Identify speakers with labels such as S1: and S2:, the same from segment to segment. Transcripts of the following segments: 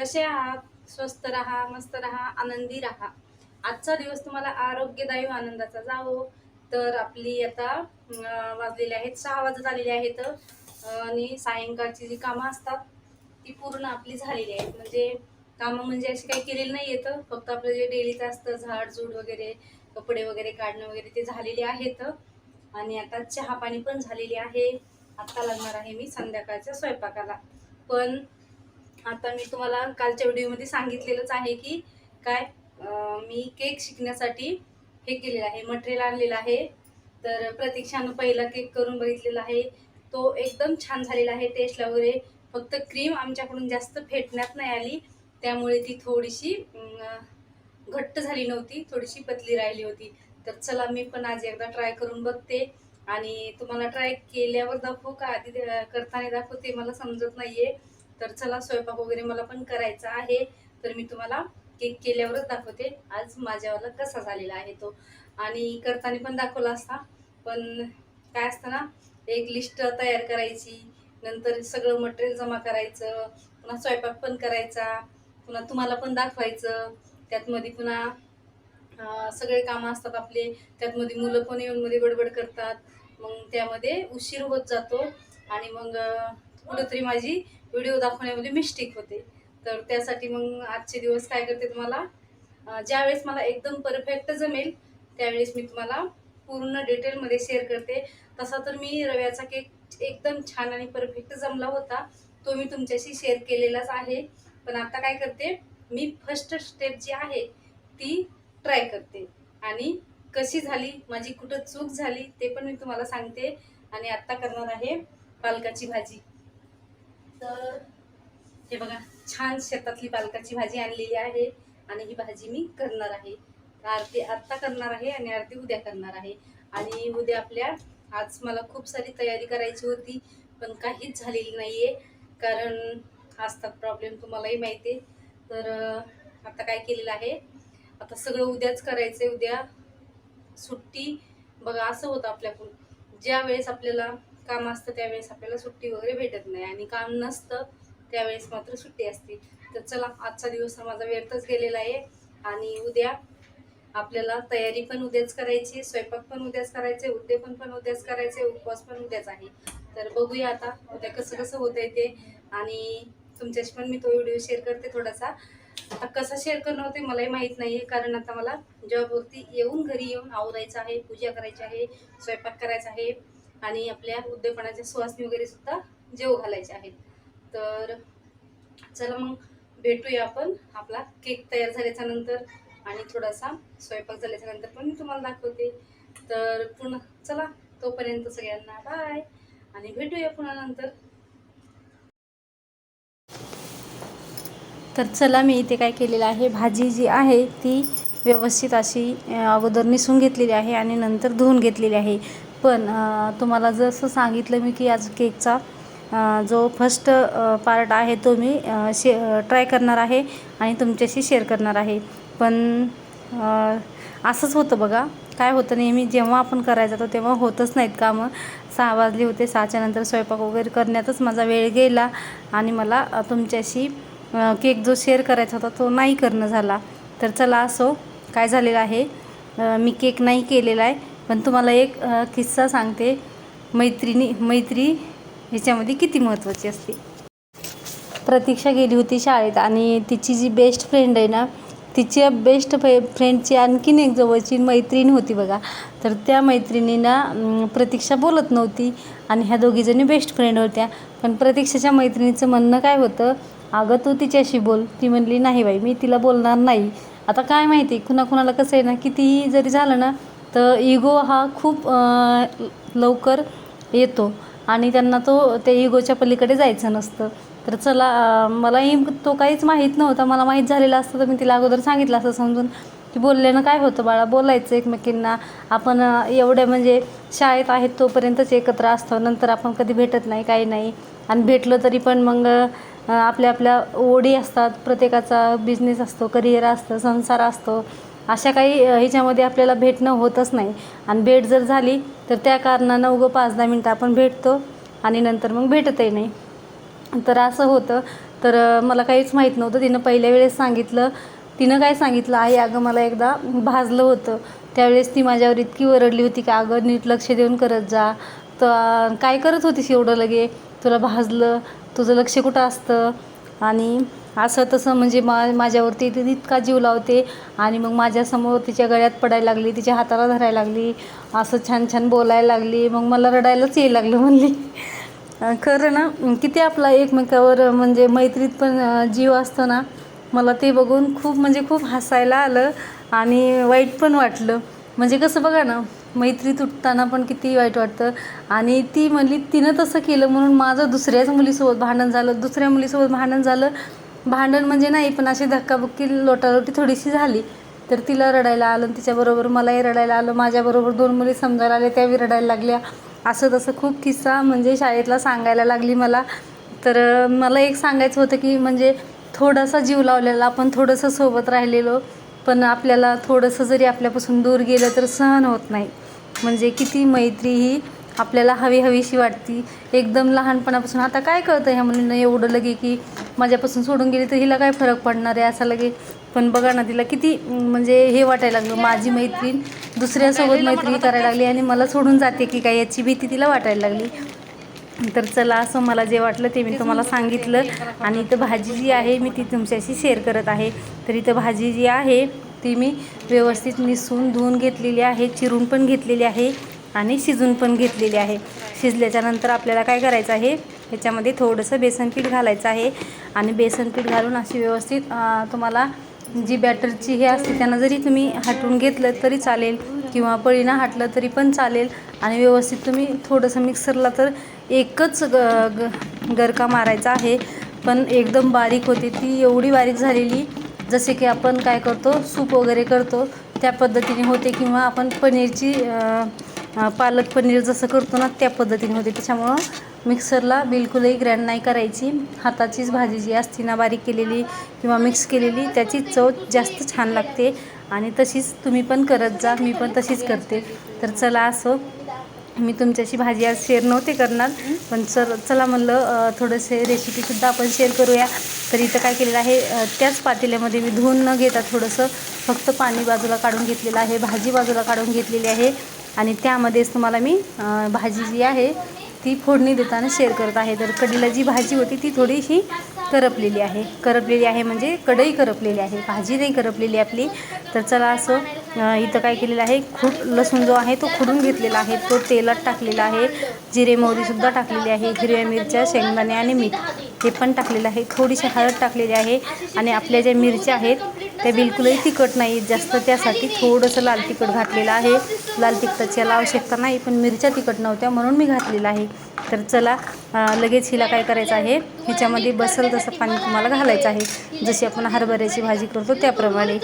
S1: कसे आहात? स्वस्त राहा मस्त राहा आनंदी राहा. आजचा दिवस तुम्हाला आरोग्यदायी व आनंदाचा जावो. तर आपली आता वाजलेली आहेत सहा वाजत आलेली आहेत. आणि सायंकाळची जी कामं असतात ती पूर्ण आपली झालेली आहेत. म्हणजे कामं म्हणजे अशी काही केलेली नाही येतं फक्त आपलं जे डेलीचं असतं झाडझूड वगैरे कपडे वगैरे काढणं वगैरे ते झालेले आहेत. आणि आता चहा पाणी पण झालेली आहे. आत्ता लागणार आहे मी संध्याकाळच्या स्वयंपाकाला. पण आता मी तुम्हाला कालच्या व्हिडिओमध्ये सांगितलेलंच आहे की काय मी केक शिकण्यासाठी हे केलेलं आहे मटेरियल आणलेलं आहे. तर प्रतीक्षानं पहिला केक करून बघितलेला आहे. तो एकदम छान झालेला आहे टेस्टला वगैरे. फक्त क्रीम आमच्याकडून जास्त फेटण्यात नाही आली. त्यामुळे ती थोडीशी घट्ट झाली नव्हती थोडीशी पतली राहिली होती. तर चला मी पण आज एकदा ट्राय करून बघते. आणि तुम्हाला ट्राय केल्यावर दाखवू का? आधी ते करताना दाखवते मला समजत नाही आहे तर चला स्वयंपाक वगैरे मला पण करायचा आहे. तर मी तुम्हाला केक केल्यावरच दाखवते. आज माझ्यावाला कसा झालेला आहे तो. आणि करताना पण दाखवला असता. पण काय असतं ना एक लिस्ट तयार करायची नंतर सगळं मटेरियल जमा करायचं पुन्हा स्वयंपाक पण करायचा पुन्हा तुम्हाला पण दाखवायचं. त्यातमध्ये पुन्हा सगळे कामं असतात आपले. त्यातमध्ये मुलं पण येऊन मध्ये गडबड करतात. मग त्यामध्ये उशीर होत जातो. आणि मग कुठंतरी माझी व्हिडिओ दाखवण्यामध्ये मिस्टेक होते. तर त्यासाठी मग आजचे दिवस काय करते तुम्हाला? ज्यावेळेस मला एकदम परफेक्ट जमेल त्यावेळेस मी तुम्हाला पूर्ण डिटेलमध्ये शेअर करते. तसा तर मी रव्याचा केक एकदम छान आणि परफेक्ट जमला होता. तो मी तुमच्याशी शेअर केलेलाच आहे. पण आता काय करते? मी फर्स्ट स्टेप जी आहे ती ट्राय करते. आणि कशी झाली? माझी कुठं चूक झाली? ते पण मी तुम्हाला सांगते. आणि आत्ता करणार आहे पालकाची भाजी. तर हे बघा छान शेतातली पालकाची भाजी आणलेली आहे आणि ही भाजी मी करणार आहे. आरती आत्ता करणार आहे आणि आरती उद्या करणार आहे. आणि उद्या आपल्या आज मला खूप सारी तयारी करायची होती पण काहीच झालेली नाही आहे कारण असतात प्रॉब्लेम तुम्हालाही माहिती आहे तर आता काय केलेलं आहे? आता सगळं उद्याच करायचं आहे उद्या सुट्टी. बघा असं होतं आपल्याकडून. ज्या वेळेस आपल्याला काम असतं त्यावेळेस आपल्याला सुट्टी वगैरे भेटत नाही आणि काम नसतं त्यावेळेस मात्र सुट्टी असते. तर चला आजचा दिवस हा माझा व्यर्थच गेलेला आहे आणि उद्या आपल्याला तयारी पण उद्याच करायची स्वयंपाक पण उद्याच करायचे उद्यापन पण उद्याच करायचे उपवास पण उद्याच आहे. तर बघूया आता उद्या कसं कसं होतंय ते आणि तुमच्याशी पण मी तो व्हिडिओ शेअर करते थोडासा. आता कसं शेअर करणं होते मलाही माहीत नाही आहे कारण आता मला जॉबवरती येऊन घरी येऊन आवरायचं आहे पूजा करायची आहे स्वयंपाक करायचा आहे. आणि आपल्या उद्योगपणाच्या सुवासनी वगैरे सुद्धा जेव घालायचे आहेत. तर चला मग भेटूया आपण. आपला केक तयार झाल्याच्यानंतर आणि थोडासा स्वयंपाक झाल्याच्यानंतर पण मी तुम्हाला दाखवते. तर पुन्हा चला तोपर्यंत सगळ्यांना बाय आणि भेटूया पुन्हा नंतर.
S2: तर चला मी इथे काय केलेलं आहे भाजी जी आहे ती व्यवस्थित अशी अगोदर निसून घेतलेली आहे आणि नंतर धुवून घेतलेली आहे. पण तुम्हाला जसं सांगितलं मी की आज केकचा जो फर्स्ट पार्ट आहे तो मी शे ट्राय करणार आहे आणि तुमच्याशी शेअर करणार आहे. पण असंच होतं बघा. काय होतं नेहमी जेव्हा आपण करायला जातो तेव्हा होतच नाहीत कामं. सहा वाजले होते सहाच्या नंतर स्वयंपाक वगैरे करण्यातच माझा वेळ गेला आणि मला तुमच्याशी केक जो शेअर करायचा होता तो नाही करणं झाला. तर चला असो काय झालेलं आहे? मी केक नाही केलेला आहे. पण तुम्हाला एक किस्सा सांगते. मैत्रिणी मैत्री ह्याच्यामध्ये किती महत्त्वाची असते. प्रतीक्षा गेली होती शाळेत आणि तिची जी बेस्ट फ्रेंड आहे ना तिच्या बेस्ट फ्रे फ्रेंडची आणखीन एक जवळची मैत्रीण होती बघा. तर त्या मैत्रिणींना प्रतीक्षा बोलत नव्हती आणि ह्या दोघीजणी बेस्ट फ्रेंड होत्या. पण प्रतीक्षाच्या मैत्रिणीचं म्हणणं काय होतं अगं तू तिच्याशी बोल. ती म्हणली नाही बाई मी तिला बोलणार नाही. आता काय माहिती कुणाकुणाला कसं आहे ना कितीही जरी झालं ना तर इगो हा खूप लवकर येतो. आणि त्यांना तो त्या इगोच्या पलीकडे जायचं नसतं. तर चला मलाही तो काहीच माहीत नव्हता. मला माहीत झालेला असतं तर मी तिला अगोदर सांगितलं असं समजून. की बोलल्यानं काय होतं बाळा? बोलायचं एकमेकींना. आपण एवढे म्हणजे शाळेत आहेत तोपर्यंतच एकत्र असतो. नंतर आपण कधी भेटत नाही काही नाही. आणि भेटलं तरी पण मग आपल्या आपल्या ओढी असतात. प्रत्येकाचा बिझनेस असतो करिअर असतं संसार असतो. अशा काही ह्याच्यामध्ये आपल्याला भेटणं होतच नाही. आणि भेट जर झाली तर त्या कारणानं उगं पाच दहा मिनटं आपण भेटतो आणि नंतर मग भेटतही नाही.
S1: तर असं होतं. तर मला काहीच माहीत नव्हतं. तिनं पहिल्या वेळेस सांगितलं तिनं काय सांगितलं? आई अगं मला एकदा भाजलं होतं. त्यावेळेस ती माझ्यावर इतकी ओरडली होती की अगं नीट लक्ष देऊन करत जा. तर काय करत होतीस एवढं लगे? तुला भाजलं तुझं लक्ष कुठं असतं? आणि असं तसं म्हणजे मा माझ्यावरती ती इतका जीव लावते आणि मग माझ्यासमोर तिच्या गळ्यात पडायला लागली तिच्या हाताला धरायला लागली असं छान छान बोलायला लागली मग मला रडायलाच यायला लागलं म्हणली. खरं ना किती आपला एकमेकावर म्हणजे मैत्रीत पण जीव असतो ना मला ते बघून खूप म्हणजे खूप हसायला आलं आणि वाईट पण वाटलं. म्हणजे कसं बघा ना मैत्री तुटताना पण किती वाईट वाटतं. आणि ती म्हणली तिनं तसं केलं म्हणून माझं दुसऱ्याच मुलीसोबत भांडण झालं. दुसऱ्या मुलीसोबत भांडण झालं. भांडण म्हणजे नाही पण अशी धक्काबुक्की लोटालोटी थोडीशी झाली. तर तिला रडायला आलं आणि तिच्याबरोबर मलाही रडायला आलं. माझ्याबरोबर दोन मुली समजायला आल्या त्याही रडायला लागल्या. असं तसं खूप किस्सा म्हणजे शाळेतला सांगायला लागली मला. तर मला एक सांगायचं होतं की म्हणजे थोडासा जीव लावलेला आपण थोडंसं सोबत राहिलेलो. पण आपल्याला थोडंसं जरी आपल्यापासून दूर गेलं तर सहन होत नाही. म्हणजे किती मैत्री ही आपल्याला हवी हवीशी वाटती. एकदम लहानपणापासून. आता काय कळतं ह्या मुलींना एवढं लगे की माझ्यापासून सोडून गेली तर हिला काय फरक पडणार आहे? असं लगे. पण बघा ना तिला किती म्हणजे हे वाटायला लागलं. माझी मैत्रीण दुसऱ्यासोबत मैत्री करायला लागली आणि मला सोडून जाते की काय याची भीती तिला वाटायला लागली. तर चला असं मला जे वाटलं ते मी तुम्हाला सांगितलं. आणि इथं भाजी जी आहे मी ती तुमच्याशी शेअर करत आहे. तर इथं भाजी जी आहे ती मी व्यवस्थित निसून धुवून घेतलेली आहे चिरून पण घेतलेली आहे आणि शिजून पण घेतलेली आहे. शिजल्याच्यानंतर आपल्याला काय करायचं आहे ह्याच्यामध्ये थोडंसं बेसनपीठ घालायचं आहे आणि बेसनपीठ घालून अशी व्यवस्थित तुम्हाला जी बॅटरची हे असते त्यांना जरी तुम्ही हटवून घेतलं तरी चालेल किंवा पळीनं हाटलं तरी पण चालेल आणि व्यवस्थित तुम्ही थोडंसं मिक्सरला तर एकच ग ग गरका मारायचा आहे. पण एकदम बारीक होते ती एवढी बारीक झालेली जसे की आपण काय करतो सूप वगैरे करतो त्या पद्धतीने होते किंवा आपण पनीरची पालक पनीर जसं करतो ना त्या पद्धतीने होते. त्याच्यामुळं मिक्सरला बिलकुलही ग्रँड नाही करायची. हाताचीच भाजी जी असते ना बारीक केलेली किंवा मिक्स केलेली त्याची चव जास्त छान लागते. आणि तशीच तुम्ही पण करत जा मी पण तशीच करते. तर चला असं मी तुमच्याशी भाजी आज शेअर नव्हते करणार पण सर चला म्हणलं थोडंसे रेसिपीसुद्धा आपण शेअर करूया. तर इथं काय केलेलं आहे त्याच पातेल्यामध्ये मी धुवून न घेता थोडंसं फक्त पाणी बाजूला काढून घेतलेलं आहे भाजी बाजूला काढून घेतलेली आहे. आणि त्यामध्येच तुम्हाला मी भाजी जी आहे ती फोडणी देताना शेअर करत आहे. तर कढीला जी भाजी होती ती थोडीशी करपलेली आहे. करपलेली आहे म्हणजे कढई करपलेली आहे. भाजी नाही करपलेली आपली. तर चला असं इथं काय केलेलं आहे खूप लसूण जो आहे तो खुडून घेतलेला आहे तो तेलात टाकलेला आहे जिरे मोहरीसुद्धा टाकलेली आहे हिरव्या मिरच्या शेंगदाणे आणि मीठ हे पण टाकलेलं आहे थोडीशी हळद टाकलेली आहे आणि आपल्या ज्या मिरच्या आहेत त्या बिलकुलही तिखट नाही जास्त त्यासाठी थोडंसं लाल तिखट घातलेलं आहे. लाल तिखटाची याला आवश्यकता नाही पण मिरच्या तिखट नव्हत्या म्हणून मी घातलेलं आहे. तर चला लगेच हिला काय करायचं आहे ह्याच्यामध्ये बसल तसं पाणी तुम्हाला घालायचं आहे. जशी आपण हरभऱ्याची भाजी करतो त्याप्रमाणे.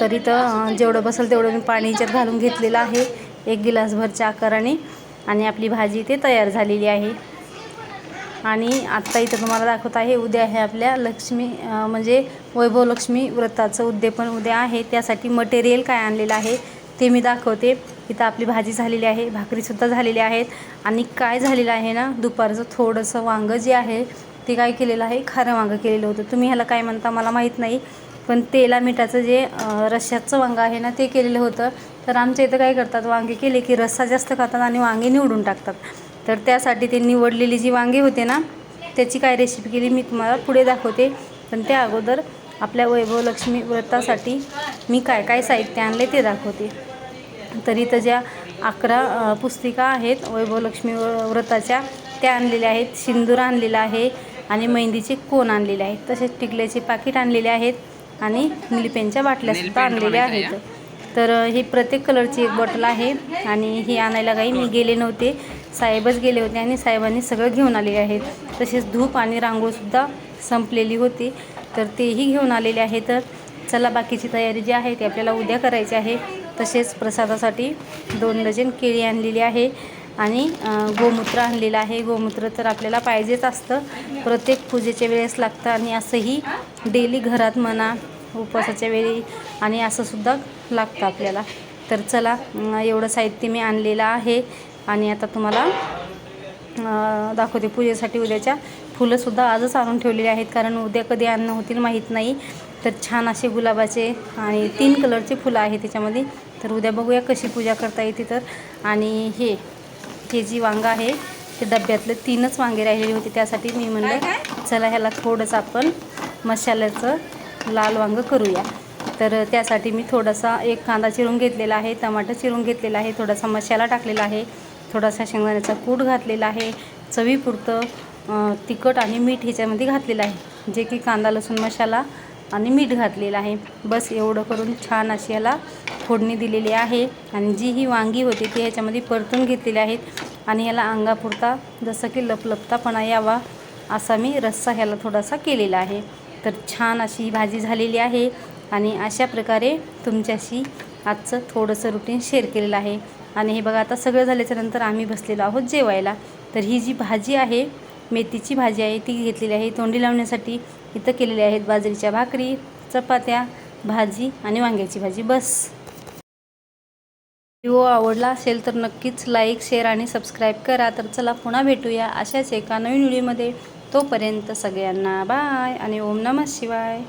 S1: तर इथं जेवढं बसेल तेवढं मी पाणी ह्याच्यात घालून घेतलेलं आहे. एक गिलासभरच्या आकाराने आणि आपली भाजी इथे तयार झालेली आहे. आणि आत्ता इथं तुम्हाला दाखवत आहे उद्या आहे आपल्या लक्ष्मी म्हणजे वैभव लक्ष्मी व्रताचं उद्यापन उद्या आहे. त्यासाठी मटेरियल काय आणलेलं आहे ते मी दाखवते. इथं आपली भाजी झालेली आहे भाकरीसुद्धा झालेली आहेत. आणि काय झालेलं आहे ना दुपारचं थोडंसं वांगं जे आहे ते काय केलेलं आहे खारं वांगं केलेलं होतं. तुम्ही ह्याला काय म्हणता मला माहीत नाही. पण तेला मिठाचं जे रश्श्याचं वांगं आहे ना ते केलेलं होतं. तर आमच्या इथं काय करतात वांगे केले की रस्सा जास्त खातात आणि वांगे निवडून टाकतात. तर त्यासाठी ते निवडलेली जी वांगे होते ना त्याची काय रेसिपी केली मी तुम्हाला पुढे दाखवते. पण त्या अगोदर आपल्या वैभव लक्ष्मी व्रतासाठी मी काय काय साहित्य आणले ते दाखवते. तर इथं ज्या अकरा पुस्तिका आहेत वैभव लक्ष्मी व्रताच्या त्या आणलेल्या आहेत. सिंदूर आणलेला आहे आणि मेहंदीचे कोण आणलेले आहेत. तसेच टिकल्याचे पाकिट आणलेले आहेत. आणि निलपेनच्या बाटल्यासुद्धा आणलेल्या आहेत. तर ही प्रत्येक कलरची एक बॉटल आहे आणि ही आणायला काही मी गेले नव्हते. साहेबच गेले होते आणि साहेबांनी सगळं घेऊन आलेले आहेत. तसेच धूप आणि रांगोळीसुद्धा संपलेली होती. तर तेही घेऊन आलेले आहेत. तर चला बाकीची तयारी जी आहे ती आपल्याला उद्या करायची आहे. तसेच प्रसादासाठी दोन डझन केळी आणलेली आहे आणि गोमूत्र आणलेलं आहे. गोमूत्र तर आपल्याला पाहिजेच असतं. प्रत्येक पूजेच्या वेळेस लागतं आणि असंही डेली घरात म्हणा उपवासाच्या वेळी आणि असं सुद्धा लागतं आपल्याला. तर चला एवढं साहित्य मी आणलेलं आहे आणि आता तुम्हाला दाखवते पूजेसाठी उद्याच्या फुलंसुद्धा आजच आणून ठेवलेली आहेत. कारण उद्या कधी अन्न होतील माहीत नाही. तर छान असे गुलाबाचे आणि तीन कलरचे फुलं आहे त्याच्यामध्ये. तर उद्या बघूया कशी पूजा करता येते तर. आणि हे हे जी वांगं आहे ते डब्यातले तीनच वांगे राहिलेली होती. त्यासाठी मी म्हणलं चला ह्याला थोडंसं आपण मसाल्याचं लाल वांगं करूया. तर त्यासाठी मी थोडासा एक कांदा चिरून घेतलेला आहे टमाटर चिरून घेतलेला आहे थोडासा मसाला टाकलेला आहे थोडासा शेंगदाण्याचा कूट घातलेला आहे चवीपुरतं तिखट आणि मीठ ह्याच्यामध्ये घातलेलं आहे. जे की कांदा लसूण मसाला आणि मीठ घातलेलं आहे. बस एवढं करून छान अशी याला फोडणी दिलेली आहे आणि जी ही वांगी होती ती ह्याच्यामध्ये परतून घेतलेली आहेत आणि याला अंगापुरता जसं की लपलपतापणा यावा असा मी रस्सा ह्याला थोडासा केलेला आहे. तर छान अशी ही भाजी झालेली आहे आणि अशा प्रकारे तुमच्याशी आजचं थोडंसं रुटीन शेअर केलेलं आहे. आणि हे बघा आता सगळं झाल्याच्यानंतर आम्ही बसलेलो आहोत जेवायला. तर ही जी भाजी आहे मेथीची भाजी आहे ती घेतलेली आहे. तोंडी लावण्यासाठी इथं केलेली आहेत बाजरीच्या भाकरी चपात्या भाजी आणि वांग्याची भाजी. बस. व्हिडिओ आवडला असेल तर नक्कीच लाईक शेअर आणि सबस्क्राईब करा. तर चला पुन्हा भेटूया अशाच एका नवीन व्हिडिओमध्ये तोपर्यंत सगळ्यांना बाय आणि ओम नमः शिवाय.